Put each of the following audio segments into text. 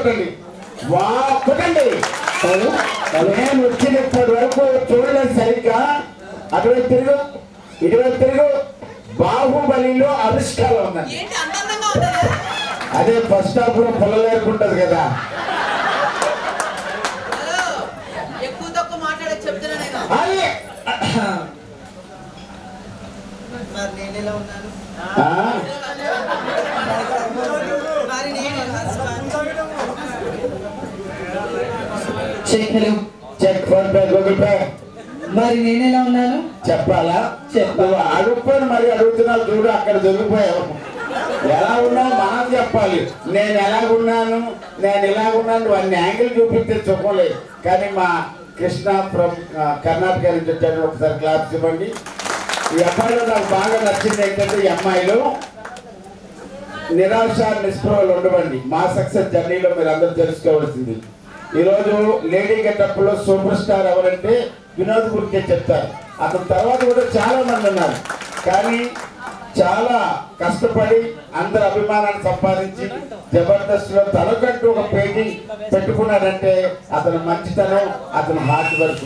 కొట్టండి వా కొట్టండి నేను వచ్చినప్పటి వరకు చూడలేదు సరిగ్గా. అటువైపు తిరుగు ఇటువైపు తిరుగు. బాహుబలిలో ఆవిష్కారం ఉందండి. అదే ఫస్ట్ హాఫ్లో పొలలేరుకుంటది కదా. హలో ఎక్కువ తక్కువ మాట్లాడే చెప్తున్నా నేను అదే మరి నేను ఎలా ఉన్నాను ఆ, మరి నేను check hello check PhonePe Google Pay. మరి నేను ఎలా ఉన్నాను? చెప్పాలా? చెప్పాలి. అడుగుపోయి మరి అడుగుతున్నావు చూడు అక్కడ దొరికిపోయావు. ఎలా ఉన్నావు? మనం చెప్పాలి. నేను ఎలాగున్నాను? నేను ఎలాగున్నాను? అన్ని యాంగిల్ చూపిస్తే చెప్పలేదు కానీ మా కృష్ణ ఫ్రమ్ కర్ణాటక నుంచి వచ్చాను ఒకసారి క్లాస్ ఇవ్వండి. ఈ అమ్మాయిలో నాకు బాగా నచ్చింది ఏంటంటే ఈ అమ్మాయిలు నిరాశ నిస్పృహలు ఉండవండి మా సక్సెస్ జర్నీలో మీరు అందరూ తెలుసుకోవాల్సింది. ఈరోజు లేడీ గెటప్లో సూపర్ స్టార్ ఎవరంటే వినోద్ గురికే చెప్తారు. అతని తర్వాత కూడా చాలా మంది ఉన్నారు. కానీ చాలా కష్టపడి అందరి అభిమానాన్ని సంపాదించి జబర్దస్త్లో తనకంటూ ఒక పేజీ పెట్టుకున్నాడంటే అతని మంచితనం అతని హార్డ్ వర్క్.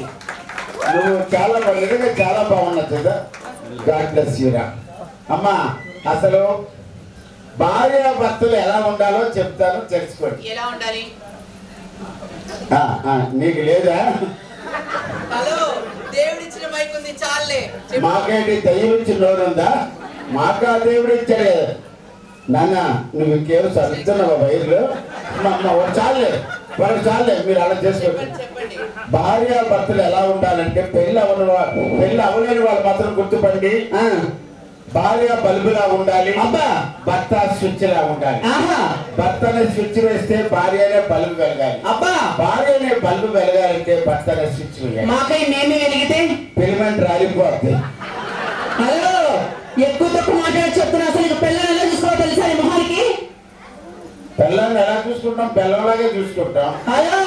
నువ్వు చాలా బా- నిజంగా చాలా బాగున్నావు కదా గాడ్ బ్లెస్ యూరా అమ్మా అసలు భార్య భర్తలు ఎలా ఉండాలో చెప్తాను తెలుసుకోండి. ఎలా ఉండాలి? నీకు లేదా? ఉంది. మాకేంటి దయ్యం ఇచ్చిన నోరుందా మాకు ఆ దేవుడు ఇచ్చాడు నాన్న నువ్వు ఇంకేం చదువుతున్నావా వైర్లు? వాడు చాలే వాళ్ళు చాలే మీరు అలా చేసుకోండి భార్య భర్తలు ఎలా ఉండాలంటే పెళ్ళి అవని వాళ్ళు పెళ్ళి అవలేని వాళ్ళు మాత్రం గుర్తుపండి భార్య బల్బులా ఉండాలి అబ్బా! భర్త స్విచ్ లా ఉండాలి భర్తనే స్విచ్ వేస్తే భార్యనే బల్బు వెలగాలి. అబ్బా! భార్యనే బల్బు వెలగాలంటే భర్తనే స్విచ్ వేయాలి. మాకై మేమే వెలిగితే? పిలిమెంట్ రాలిపోద్ది. హలో ఎక్కువ తక్కువ మాట్లాడి చెప్తున్నా అసలు పిల్లలు ఎలా చూసుకోవాలో తెలుసా మొహానికి? పిల్లల్ని ఎలా చూసుకుంటాం? పిల్లలాగే చూసుకుంటాం. హలో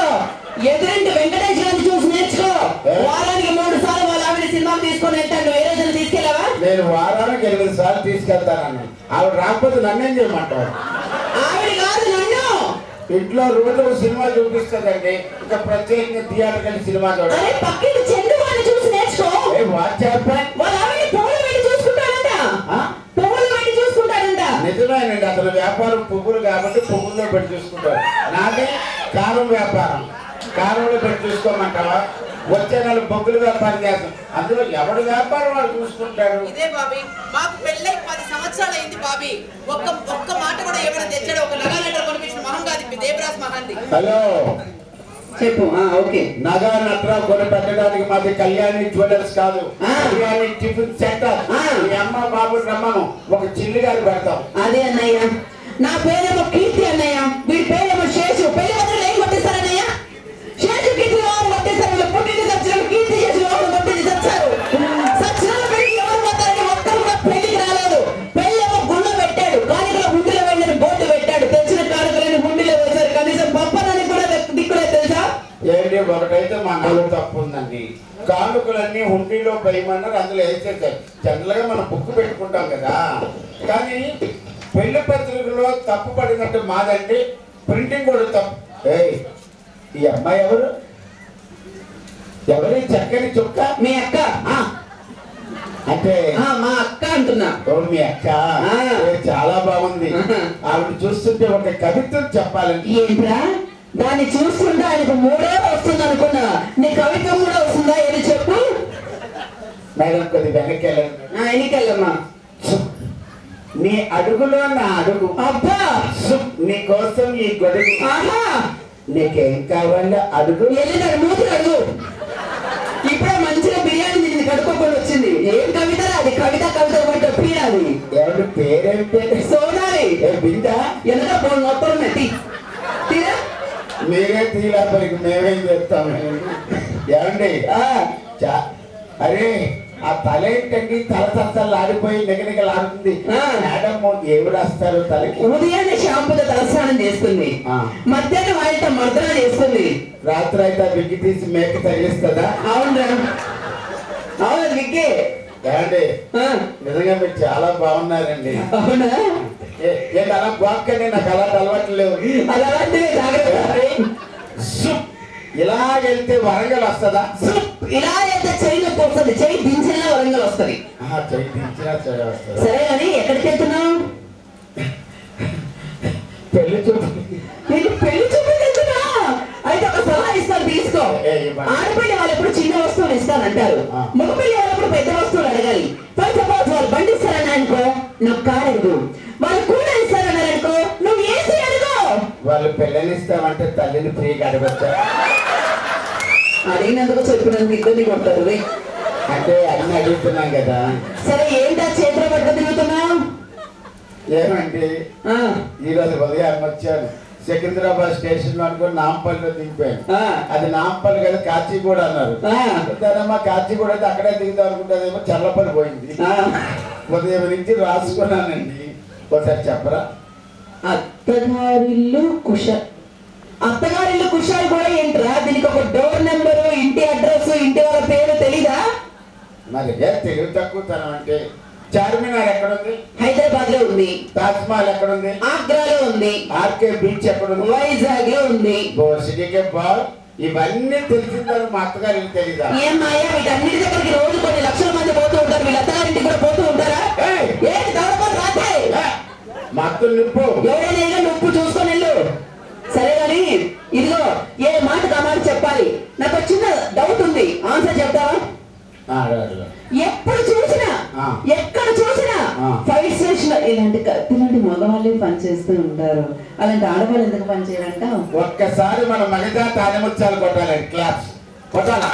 ఎదురింటి వెంకటేష్ గారిని చూసి నేర్చుకో? వారానికి మూడు సార్లు వాళ్ళ ఆవిడ సినిమాకి తీసుకొని వెళ్తాడు. ఏ రోజున తీసుకెళ్ళావా? నేను వారానికి ఎనిమిది సార్లు తీసుకెళ్తానని ఆవిడ రాకపోతే నన్నేం నన్ను. ఇంట్లో రోజు సినిమా చూపిస్తుందండి. ఇంకా ప్రత్యేకంగా థియేటర్కి సినిమా చూడాలి నిజమేనండి అతను వ్యాపారం పువ్వులు కాబట్టి పువ్వుల్లో పెట్టి చూసుకుంటారు. నాదే కారం వ్యాపారం. కారంలో పెట్టి చూసుకోమంటావా? వచ్చే నెల బొగ్గుల వ్యాపారం చేస్తాం. అందులో ఎవడి వ్యాపారం వాడు చూసుకుంటాడు ఇదే బాబీ మాకు పెళ్ళై పది సంవత్సరాలు అయింది బాబీ. ఒక్క ఒక్క మాట కూడా ఏమైనా తెచ్చాడు? ఒక నగా లెటర్ కొనిపించిన మహం కాదు దేవరాజ్ మహాంది. హలో. చెప్పు ఆ, ఓకే. నగా నట్రా కొని పెట్టడానికి మాది కళ్యాణి జ్యువెలర్స్ కాదు. Kalyani tiffin centre. ఆ. మీ అమ్మ బాబు రమ్మను. ఒక చిల్లి గారు పెడతాం. అదే అన్నయ్య. నా పేరేమో కీర్తి అన్నయ్య. వీడి పేరేమో వేయమన్నారు అందులో వేసేసారు జనరల్గా మనం బుక్ పెట్టుకుంటాం కదా. కానీ పెళ్ళి పత్రికలో తప్పు పడినట్టు మాదండి ప్రింటింగ్ కూడా తప్పు. ఈ అమ్మాయి ఎవరు? ఎవరి చక్కని చుక్క? మీ అక్క? ఆ, అంటే ఆ, మా అక్క అంటున్నా. మీ అక్క. చాలా బాగుంది. ఆవిడ చూస్తుంటే ఒక కవిత్వం చెప్పాలండి ఏంట్రా? దాన్ని చూస్తుంటే ఆయనకు మూడే వస్తుంది అనుకున్నా నీ కవిత్వం కూడా మేడం కొద్ది వెనక్కి వెళ్ళండి ఎన్నికెళ్ళమ్మా నీ అడుగులో నా అడుగు. అబ్బా! నీ కోసం ఈ గొడుగు. ఆహా! నీకేం కావాలో అడుగు. వెళ్ళినాడు మూతి అడుగు ఇప్పుడే మంచిగా బిర్యానీ తిని కడుక్కోకుండా వచ్చింది. ఏం కవిత అది? కవిత కవిత కొంటే పీరాది ఎవరి పేరేం పేరు? సోనాలి. బిడ్డ ఎంత పోను మొత్తం ఉన్నాయి. తీరా? మీరే తీలాపరికి మేమేం చేస్తాం? ఏమండి? ఆ, చా- అరే ఆ తల ఏంటండి? తల తలతలు ఆడిపోయి నిగనిగలాడుతుంది ఆ. మేడం ఏమి రాస్తారు తలకి? ఉదయాన్నే షాంపూతో తలస్నానం చేస్తుంది. మధ్యాహ్నం ఆయనతో మర్దన చేస్తుంది. రాత్రి అయితే విగ్గి తీసి మేక తగిలిస్తుందా? అవునరా. అవును విక్కీ ఏమండి? నిజంగా మీరు చాలా బాగున్నారండి. అవునా? ఏంటి అలా గోక్కని నాకు అలా అలవాట్లు లేవు. అది అలాంటివి జాగ్రత్త. వెళ్తే వరంగల్ వస్తుందా? ఇలా అయితే చెయ్యి నొప్పి వస్తుంది. చెయ్యి దించినా వరంగల్ వస్తుంది? సరే కానీ ఎక్కడికి వెళ్తున్నావు? పెళ్ళి చూపు. నీకు పెళ్ళి చూపులు వెళ్తున్నా? అయితే ఒక సలహా ఇస్తాను తీసుకో. ఆడపిల్లి వాళ్ళు ఎప్పుడు చిన్న వస్తువులు ఇస్తానంటారు. ఆ. మగపిల్లి వాళ్ళు ఎప్పుడు పెద్ద వస్తువులు అడగాలి. ఫర్ సపోజ్ వాళ్ళు బండి ఇస్తారని అనుకో నువ్వు కారు అడుగు. వాళ్ళు కూడా ఇస్తారన్నారు అనుకో నువ్వు ఏసీ అడుగు. వాళ్ళు పెళ్ళనిస్తామంటే తల్లిని ఫ్రీగా అడగచ్చా? అడిగినందుకు చెప్పినందుకు ఇద్దరిని కొడతారు. అంటే అన్ని అడుగుతున్నాం కదా. సరే ఏంటా చేతిలో పట్టుకు తిరుగుతున్నావు? ఏమండి ఆ, ఈ రోజు ఉదయం వచ్చాను. సికింద్రాబాద్ స్టేషన్లో అనుకుని నాంపల్లిలో దిగిపోయాను అది నాంపల్లి కదా కాచిగూడ అన్నారు. దానమ్మా కాచిగూడ అయితే అక్కడే దిగుదాం అనుకుంటుందేమో చల్లపల్లి పోయింది. ఉదయం నుంచి రాసుకున్నానండి. ఒకసారి చెప్పరా? అత్తగారిల్లు కుష అత్తగారిల్లు కుషాలు కూడా ఏంట్రా? దీనికి ఒక డోర్ మరి ఏ తెలివి తక్కువతనం అంటే చార్మినార్ ఎక్కడుంది? హైదరాబాద్లో ఉంది. తాజ్ మహల్ ఎక్కడుంది? ఆగ్రాలో ఉంది. ఆర్కే బీచ్ ఎక్కడుంది? వైజాగ్లో ఉంది సిటీకే బాల్ ఇవన్నీ తెలిసిందని మా అత్తగారికి తెలీదా? ఏమాయా వీటన్నిటి దగ్గరికి రోజు కొన్ని లక్షల మంది పోతూ ఉంటారు. వీళ్ళ అత్తగారింటికి కూడా పోతూ ఉంటారా! ఏంటి దౌడపడి రాతాయి ఏ! మా అత్తలు నింపు. ఎవరైనా నువ్వు చూసుకొని వెళ్ళు. సరే కానీ ఇదిగో ఏ మాట కామాట చెప్పాలి. నాకు చిన్న డౌట్ ఉంది. ఆన్సర్ చెప్తావా. ఎప్పుడు చూసినా. ఎక్కడ చూసినా. ఫైర్ స్టేషన్ ఇలాంటి కత్తి లాంటి మగవాళ్ళే పనిచేస్తూ ఉంటారు. అలాంటి ఆడవాళ్ళు ఎందుకు పనిచేయాలంట ఒక్కసారి మన మగజాతి ఆనిముత్యాలు కొట్టాలండి క్లాప్స్ కొట్టాలా?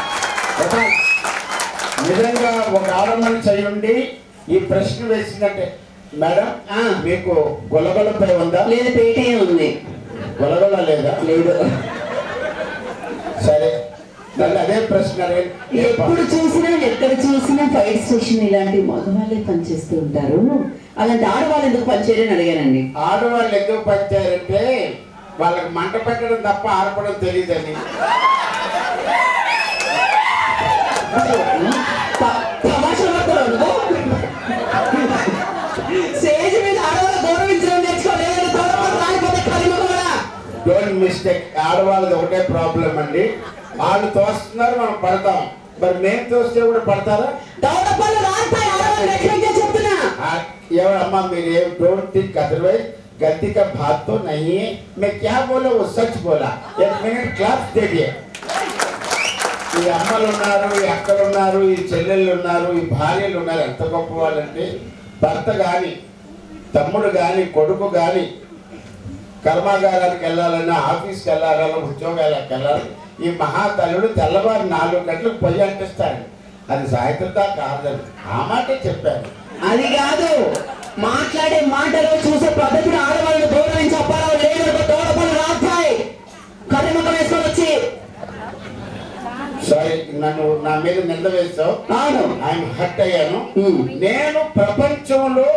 కొట్టాలి. నిజంగా ఒక ఆడమని చేయండి. ఈ ప్రశ్న వేసిందంటే మేడం. మీకు గొలగొలపై ఉందా? లేదు పేటీఎం ఉంది. గొలగొల లేదా? లేదు. సరే అదే ప్రశ్న ఎప్పుడు చూసినా ఎక్కడ చూసినా ఫైర్ స్టేషన్ ఇలాంటి మగవాళ్ళే పనిచేస్తూ ఉంటారు. అలాంటి ఆడవాళ్ళు ఎందుకు పనిచేయని అడిగానండి. ఆడవాళ్ళు ఎందుకు పంచారంటే వాళ్ళకి మంట పెట్టడం తప్ప ఆడపడం తెలియదని స్టేజ్ మీద ఆడవాళ్ళు గౌరవించడం డోంట్ మిస్టేక్ ఆడవాళ్ళది ఒకటే ప్రాబ్లం అండి. వాళ్ళు తోస్తున్నారు మనం పడతాం మరి మేము తోస్తే కూడా పడతారా దౌడపల్లి రాస్తాయి ఆడవాళ్ళు ఎక్కడికే చెప్తున్నా आ- ఎవరమ్మా మీరు ఏం डोंट थिंक अदरवाइज गलती का बात तो नहीं है मैं क्या बोला वो सच बोला एक मिनट क्लास दे दिए ఈ అమ్మలు ఉన్నారు ఈ అక్కలు ఉన్నారు ఈ చెల్లెళ్ళు ఉన్నారు ఈ భార్యలు ఉన్నారు ఎంత గొప్ప వాళ్ళంటే భర్త కానీ తమ్ముడు కానీ కొడుకు కానీ కర్మాగారానికి వెళ్ళాలన్నా ఆఫీస్కి వెళ్ళాలన్నా ఉద్యోగాలకు వెళ్ళాలి ఈ మహాతల్లుడు తెల్లవారు నాలుగు గంటలకు పొయ్యి అంటిస్తాడు. అది సాయత్రత కాదని ఆ మాటే చెప్పాను అది కాదు. మాట్లాడే మాటలు చూసే పద్ధతిని ఆడవాళ్ళని గౌరవించి అప్పారావు లేదు రాస్తాయి కర్రిముఖం వేసుకొని వచ్చి. సారీ నన్ను నా మీద నింద వేస్తావు అవును. ఆయన హట్ అయ్యాను. నేను ప్రపంచంలో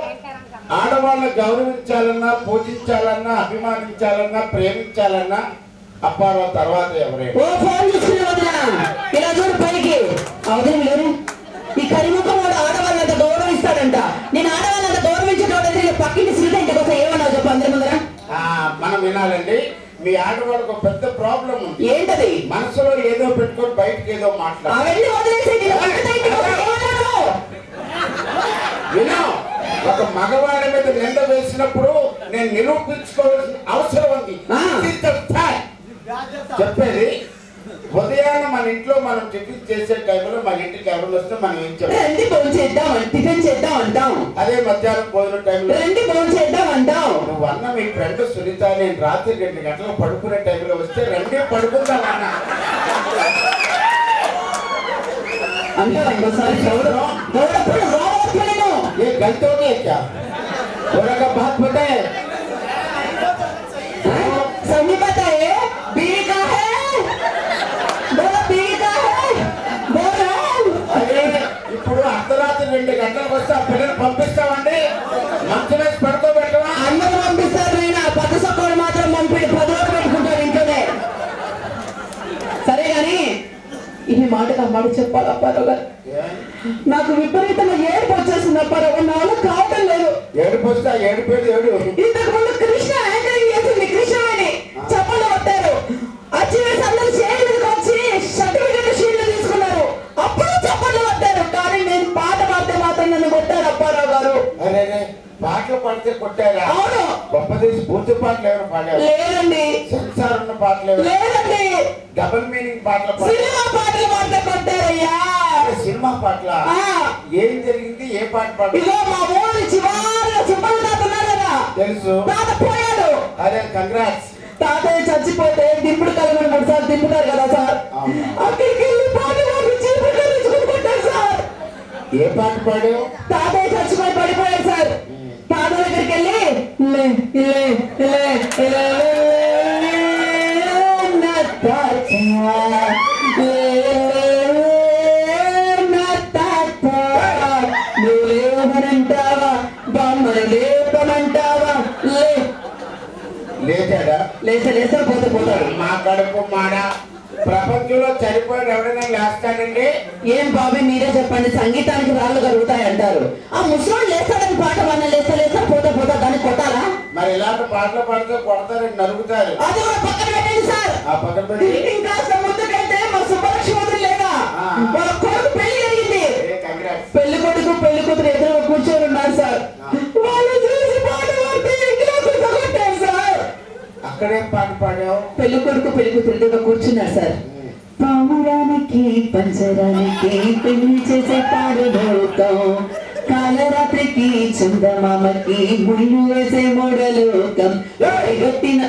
ఆడవాళ్ళని గౌరవించాలన్నా పూజించాలన్నా అభిమానించాలన్నా ప్రేమించాలన్నా అప్పారావు తర్వాత ఎవరైనా. ఓ ఫోన్ చూసుకునే వదిన ఇలా చూడు పైకి. అవసరం లేరు. ఈ కరిముఖం వాడు ఆడవాళ్ళంత గౌరవిస్తాడంట. నేను ఆడవాళ్ళంత గౌరవించేటోడైతే నేను పక్కింటి సీత ఇంటికి వస్తా ఏమన్నావు చెప్పు అందరి ముందర? మనం వినాలండి మీ ఆడవాళ్ళకు పెద్ద ప్రాబ్లం ఉంది. ఏంటది? మనసులో ఏదో పెట్టుకొని బయటకు ఏదో మాట్లాడు. అవన్నీ వదిలేసి నేను పక్కింటి ఇంటికి వస్తా ఏమన్నావు విను ఒక మగవాడి మీద నింద వేసినప్పుడు నేను నిరూపించుకోవాల్సిన అవసరం ఉంది. చెప్పేది ఉదయాన్నే మన ఇంట్లో మనం టిఫిన్ చేసే టైంలో మన ఇంటికి ఎవరు వస్తే మనం ఏం చెప్పాలి రండి ఫోన్ చేద్దాం టిఫిన్ చేద్దాం అంటాం అదే మధ్యాహ్నం భోజనం టైంలో రండి ఫోన్ చేద్దాం అంటాం నువ్వు అన్న మీ ఫ్రెండ్ సునీత నేను రాత్రి రెండు గంటలకు పడుకునే టైంలో వస్తే రండి పడుకుందాం అన్న అంటాం ఇంకోసారి గౌడ గౌడప్పుడు రావట్లేను ये गलत हो गया क्या थोड़ा का बात बताए రెండు గంటలకు వస్తే ఆ పిల్లలు పంపిస్తామండి. మంచి వేసి పడుకోబెట్టవా అందరూ పంపిస్తారు సొక్కడు మాత్రం పంపిణీ పది రోజులు పెట్టుకుంటారు ఇంట్లోనే. సరే కానీ ఈ మాట చెప్పాలి అప్పారావు గారు? నాకు విపరీతంగా ఏడుపు వచ్చేసింది అప్పారావు నా వల్ల కావటం లేదు. ఏడుపు వస్తే ఏడు ఇంతకు పాడితే కొట్టారా అవును. గొప్ప దేశ పూర్తి పాటలు ఎవరు పాడారు? లేదండి. సెన్సార్ ఉన్న పాటలు ఎవరు? లేదండి. డబుల్ మీనింగ్ పాటలు సినిమా పాటలు పాడితే కొట్టారయ్యా. సినిమా పాటల? ఏం జరిగింది? ఏ పాట ఇదిగో మా ఊరి చివరిలో సుబ్బయ్య తాత ఉన్నారు కదా. తెలుసు. తాత పోయాడు. అరే కంగ్రాట్స్ తాతయ్య చచ్చిపోతే దింపుడు కలమని మూడు సార్లు దింపుతారు కదా సార్. అక్కడికి వెళ్ళి పాట పాడి చీపురు తెచ్చుకుని కొట్టారు సార్. ఏ పాట పాడావు? తాతయ్య చచ్చిపోయి పడిపోయాడు సార్ తాత దగ్గరికి వెళ్ళి లే లే లే లే లే, నా తాత, లే, లే, నా తాత. నువ్వు లేవనంటావా బొమ్మను లేపమంటావా లే లేచాడా లేచా లేచా పోతే పోతాడు మా కడుపు మాడా ప్రపంచంలో చనిపోయిన ఎవరైనా లేస్తాడండి ఏం బాబీ మీరే చెప్పండి సంగీతానికి రాళ్ళు కలుగుతాయి అంటారు ఆ ముసలోడు లేస్తాడని పాట వన్న లేస్తా లేస్తా పోతా పోతా దాన్ని కొట్టాలా? మరి ఇలాంటి పాటలు పాడితే కొడతారని నరుగుతారు అది కూడా పక్కన పెట్టండి సార్. ఆ పక్కన పెట్టి ఇంకా ముందుకైతే మా సుబ్బలక్ష్మి లేదా. వాళ్ళ కొడుకు పెళ్ళి జరిగింది. పెళ్ళి కొడుకు పెళ్ళి కూతురు ఎదురు కొడుకు పెళ్ళి కూతురుగా కూర్చున్నారు సార్. పావురానికి పంచరానికి పెళ్ళి చేసే పాడులోకం కాలరాత్రికి చందమామకి ముళ్ళు వేసే మూడలోకం. గట్టిన